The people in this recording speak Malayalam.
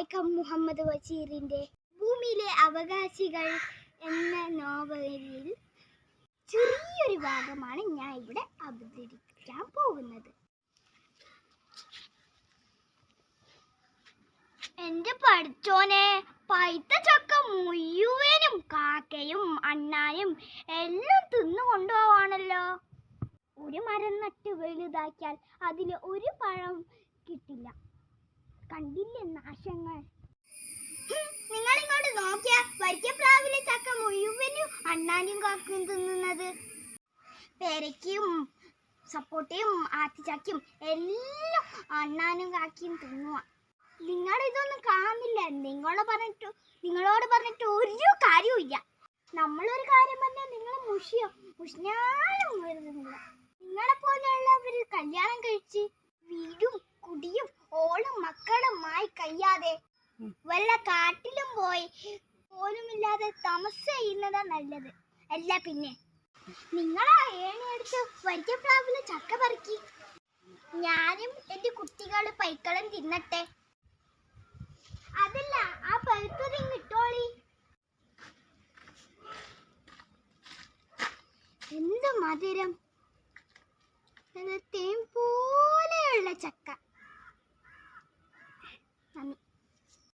വൈക്കം മുഹമ്മദ് ബഷീറിന്റെ ഭൂമിയിലെ അവകാശികൾ എന്ന നോവലിൽ ചെറിയൊരു ഭാഗമാണ് ഞാൻ ഇവിടെ അവതരിപ്പിക്കാൻ പോകുന്നത്. എന്റെ പഠിച്ചോനെ പൈത്ത ചക്ക മുഴുവനും കാക്കയും അണ്ണാനും എല്ലാം തിന്നു കൊണ്ടുപോവാണല്ലോ. ഒരു മരം നട്ട് വലുതാക്കിയാൽ അതിൽ ഒരു പഴം കണ്ടില്ലേ നാശങ്ങൾ. നിങ്ങൾ ഇങ്ങോട്ട് നോക്കിയ വരിക്കപ്രാവിലെ ചക്ക മുഴുവനും അണ്ണാനും കാക്കും തിന്നുന്നത്. പേരയ്ക്കും സപ്പോട്ടയും ആത്തിച്ചക്കയും എല്ലാം അണ്ണാനും കാക്കിയും തിന്നുക നിങ്ങൾ ഇതൊന്നും കാണുന്നില്ല. നിങ്ങളോട് പറഞ്ഞിട്ട് നിങ്ങളോട് പറഞ്ഞിട്ട് ഒരു കാര്യവുമില്ല. നമ്മളൊരു കാര്യം പറഞ്ഞാൽ നിങ്ങൾ മുഷിയോ? മുഷിഞ്ഞാലും വരുന്നില്ല നിങ്ങളെ. പോലെയുള്ളവർ കല്യാണം കഴിച്ച് മക്കളുമായി കഴിയാതെ വല്ല കാട്ടിലും പോയി പോലുമില്ലാതെ തമസ് ചെയ്യുന്നതാ നല്ലത്. അല്ല പിന്നെ നിങ്ങളാ ഏണിയെടുത്ത് വരിക്കപ്രാവിലെ ചക്ക പറിക്കി. ഞാനും എന്റെ കുട്ടികൾ പൈക്കളം തിന്നട്ടെ. അതല്ല ആ പഴുത്തത് ഇട്ടോളി. എന്ത് മധുരം? തേൻ പോലെയുള്ള ചക്ക.